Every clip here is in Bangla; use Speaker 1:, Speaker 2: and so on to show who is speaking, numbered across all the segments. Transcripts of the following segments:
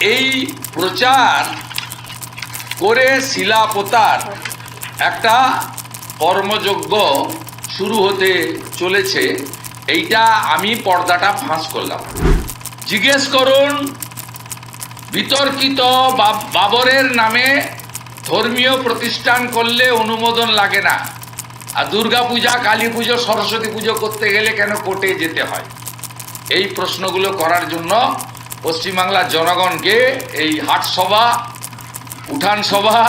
Speaker 1: এই প্রচার করে শিলা পোতার একটা কর্মযজ্ঞ শুরু হতে চলেছে, এইটা আমি পর্দাটা ফাঁস করলাম। জিজ্ঞেস করুন, বিতর্কিত বাবরের নামে ধর্মীয় প্রতিষ্ঠান করলে অনুমোদন লাগে না। আর দুর্গা পূজা, কালী পুজো, সরস্বতী পুজো করতে গেলে কেন কোর্টে যেতে হয়? এই প্রশ্নগুলো করার জন্য পশ্চিমবাংলার জনগণকে এই হাট সভা, উঠান সভা,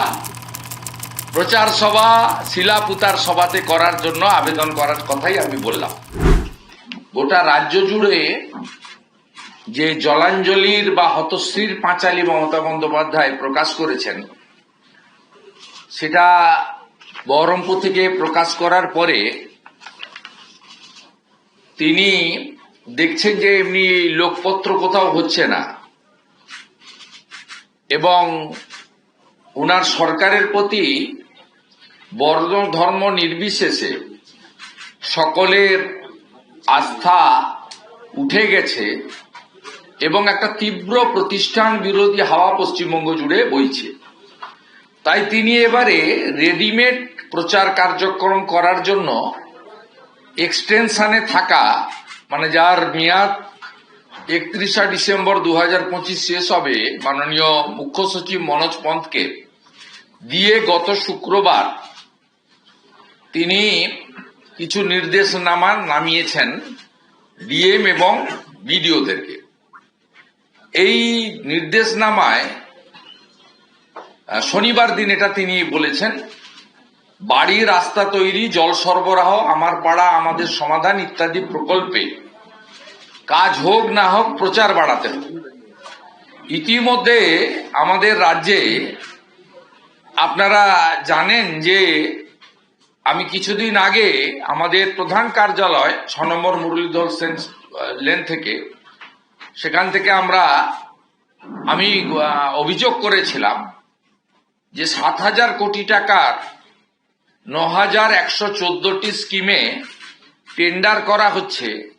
Speaker 1: প্রচার সভা শিলাপুতার সভাতে করার জন্য আবেদন করার কথাই আমি বললাম। গোটা রাজ্য জুড়ে যে জলাঞ্জলির বা হতশ্রীর পাঁচালী মমতা বন্দ্যোপাধ্যায় প্রকাশ করেছেন, সেটা বহরমপুর থেকে প্রকাশ করার পরে তিনি দেখছেন যে এমনি লোকপত্র কোথাও হচ্ছে না। এবং ওনার সরকারের প্রতি বর্ণ ধর্ম নির্বিশেষে সকলের আস্থা উঠে গেছে এবং একটা তীব্র প্রতিষ্ঠান বিরোধী হাওয়া পশ্চিমবঙ্গ জুড়ে বইছে। তাই তিনি এবারে রেডিমেড প্রচার কার্যক্রম করার জন্য এক্সটেনশনে থাকা মানে যার মেয়াদ একত্রিশা ডিসেম্বর দু পঁচিশ শেষ হবে, মাননীয় মুখ্য সচিব মনোজ পন্থকে, দিয়ে গত শুক্রবার তিনি কিছু নির্দেশনামা নামিয়েছেন ডিএম এবং বিডিওদেরকে। এই নির্দেশনামায় শনিবার দিন এটা তিনি বলেছেন বাড়ি, রাস্তা তৈরি, জল সরবরাহ, আমার পাড়া, আমাদের সমাধান ইত্যাদি প্রকল্পে কাজ হোক না হোক প্রচার বাড়াতে ইতিমধ্যে আমাদের রাজ্যে আপনারা জানেন যে আমি কিছুদিন আগে আমাদের প্রধান কার্যালয় ছ নম্বর মুরলীধর সেন লেন থেকে, সেখান থেকে আমরা, আমি অভিযোগ করেছিলাম যে সাত হাজার কোটি টাকার ন হাজার একশো চোদ্দটি স্কিমে টেন্ডার করা হচ্ছে।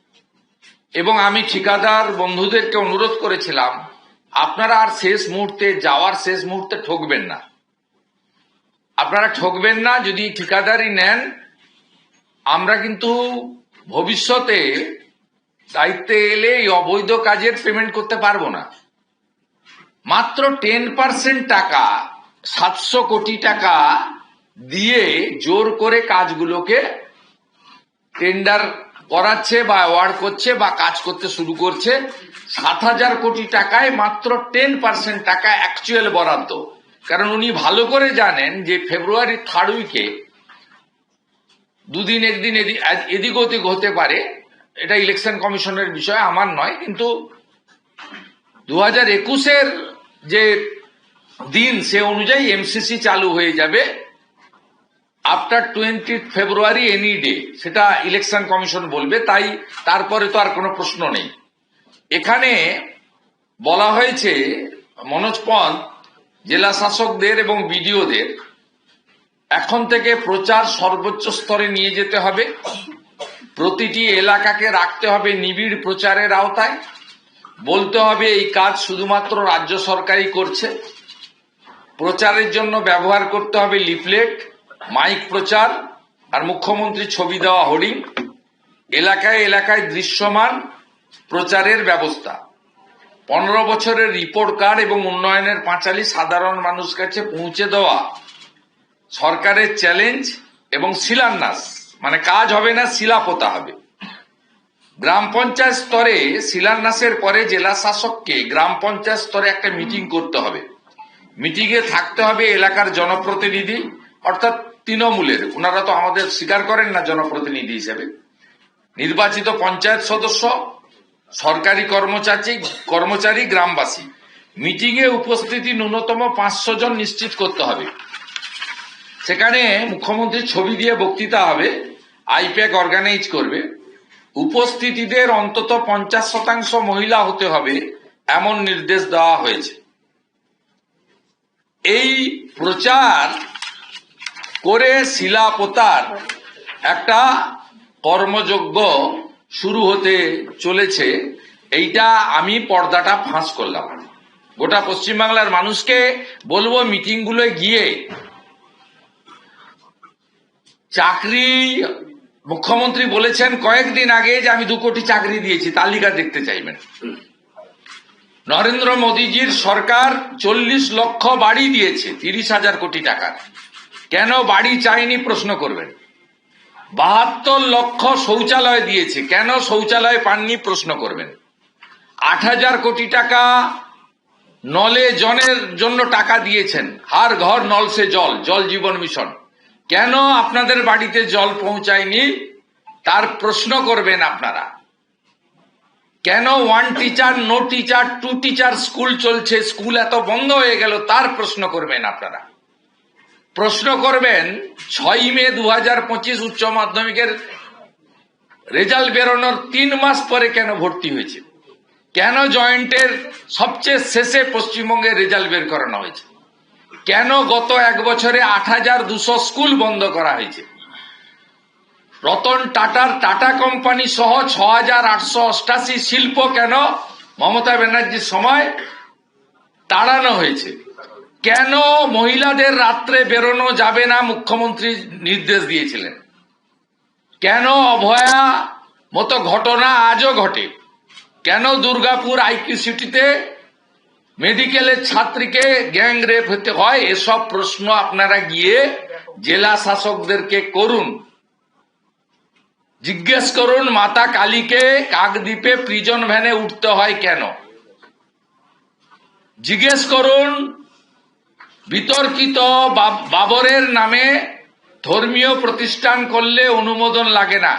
Speaker 1: এবং আমি ঠিকাদার বন্ধুদেরকে অনুরোধ করেছিলাম, আপনারা আর শেষ মুহূর্তে, যাওয়ার শেষ মুহূর্তে ঠকবেন না। আপনারা ঠকবেন না, যদি ঠিকাদারি নেন, আমরা কিন্তু ভবিষ্যতে দায়িত্বে এলে এই অবৈধ কাজের পেমেন্ট করতে পারব না। মাত্র টেন পার্সেন্ট টাকা, সাতশো কোটি টাকা দিয়ে জোর করে কাজগুলোকে টেন্ডার করাচ্ছে বা অ্যাওয়ার্ড করছে বা কাজ করতে শুরু করছে, সাত হাজার কোটি টাকায় মাত্র টেন পার্সেন্ট টাকা অ্যাকচুয়াল বরাদ্দ। কারণ উনি ভালো করে জানেন যে ফেব্রুয়ারি থার্ড উইকে দুদিন একদিন এদি- এদিক ওদিক হতে পারে। এটা ইলেকশন কমিশনের বিষয়, আমার নয়, কিন্তু দু হাজার একুশের যে দিন সে অনুযায়ী এমসিসি চালু হয়ে যাবে। After twenty February any day সেটা ইলেকশন কমিশন বলবে, তাই তারপরে তো আর কোনো প্রশ্ন নেই। এখানে বলা হয়েছে, মনোজ পন্থ, জেলা শাসকদের এবং বিডিওদের, এখন থেকে প্রচার সর্বোচ্চ স্তরে নিয়ে যেতে হবে। প্রতিটি এলাকাকে রাখতে হবে নিবিড় প্রচারের আওতায়। বলতে হবে এই কাজ শুধুমাত্র রাজ্য সরকারই করছে। প্রচারের জন্য ব্যবহার করতে হবে লিফলেট মাইক প্রচার আর মুখ্যমন্ত্রী ছবি দেওয়া হোর্ডিং, এলাকায় এলাকায় দৃশ্যমান প্রচারের ব্যবস্থা। পনেরো বছরের রিপোর্ট কার্ড এবং উন্নয়নের পাঁচালী সাধারণ মানুষ কাছে পৌঁছে দেওয়া, সরকারের চ্যালেঞ্জ এবং শিলান্যাস। মানে কাজ হবে না শিলা পোতা হবে। গ্রাম পঞ্চায়েত স্তরে শিলান্যাসের পরে জেলা শাসককে গ্রাম পঞ্চায়েত স্তরে একটা মিটিং করতে হবে। মিটিংয়ে থাকতে হবে এলাকার জনপ্রতিনিধি, অর্থাৎ তৃণমূলের ওনারা তো আমাদের স্বীকার করেন না জনপ্রতিনিধি হিসেবে। নির্বাচিত পঞ্চায়েত সদস্য, সরকারি কর্মচারী কর্মচারী, গ্রামবাসী। মিটিংয়ে উপস্থিতি ন্যূনতম পাঁচশো জন নিশ্চিত করতে হবে। সেখানে মুখ্যমন্ত্রী ছবি দিয়ে বক্তৃতা হবে, আইপ্যাক অর্গানাইজ করবে। উপস্থিতিদের অন্তত পঞ্চাশ শতাংশ মহিলা হতে হবে এমন নির্দেশ দেওয়া হয়েছে। এই প্রচার করে শিলা পোতার একটা কর্মযজ্ঞ শুরু হতে চলেছে। এইটা আমি পর্দাটা ফাঁস করলাম। গোটা পশ্চিমবাংলার মানুষকে বলব মিটিংগুলোয় গিয়ে চাকরি, মুখ্যমন্ত্রী বলেছেন কয়েকদিন আগে যে আমি দু কোটি চাকরি দিয়েছি, তালিকা দেখতে চাইবেন। নরেন্দ্র মোদীজির সরকার চল্লিশ লক্ষ বাড়ি দিয়েছে, তিরিশ হাজার কোটি টাকার। কেন বাড়ি চাইনি প্রশ্ন করবেন? বাহাত্তর লক্ষ শৌচালয় দিয়েছে, কেন শৌচালয় পাননি প্রশ্ন করবেন? আট হাজার কোটি টাকা নলে জনের জন্য টাকা দিয়েছেন, হার ঘর নল সে জল জল জীবন মিশন। কেন আপনাদের বাড়িতে জল পৌঁছায়নি? তার প্রশ্ন করবেন আপনারা। কেন one teacher no teacher two teacher school চলছে স্কুল এত বন্ধ হয়ে গেল? তার প্রশ্ন করবেন আপনারা। প্রশ্ন করবেন, ছয় মে দু হাজার পঁচিশ উচ্চ মাধ্যমিকের রেজাল্ট বেরোনোর তিন মাস পরে কেন ভর্তি হয়েছে? কেন জয়েন্টের সবচেয়ে শেষে পশ্চিমবঙ্গের রেজাল্ট বের করানো হয়েছে? কেন গত এক বছরে আট হাজার দুশো স্কুল বন্ধ করা হয়েছে? রতন টাটার টাটা কোম্পানি সহ ছ হাজার আটশো অষ্টাশি শিল্প কেন মমতা ব্যানার্জির সময় তাড়ানো হয়েছে? কেন মহিলাদের রাত্রে বেরোনো যাবে না মুখ্যমন্ত্রী নির্দেশ দিয়েছিলেন? কেন অভয়া মতো ঘটনা আজও ঘটে? কেন দুর্গাপুর আইকিউ সিটিতে মেডিকেলের ছাত্রীকে গ্যাং রেপ হতে হয়? এসব প্রশ্ন আপনারা গিয়ে জেলা শাসকদেরকে করুন। জিজ্ঞেস করুন, মাতা কালীকে কাকদ্বীপে প্রিজন ভ্যানে উঠতে হয় কেন? জিজ্ঞেস করুন বিতর্কিত বাবরের নামে ধর্মীয় প্রতিষ্ঠান করলে অনুমোদন লাগে না।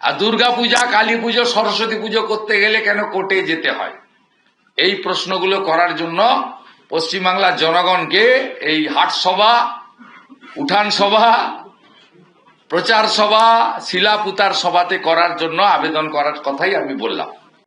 Speaker 1: আর দুর্গা পূজা, কালী পুজো, সরস্বতী পুজো করতে গেলে কেন কোর্টে যেতে হয়? এই প্রশ্নগুলো করার জন্য পশ্চিমবাংলার জনগণকে এই হাট সভা, উঠান সভা, প্রচার সভা, শিলাপুতার সভাতে করার জন্য আবেদন করার কথাই আমি বললাম।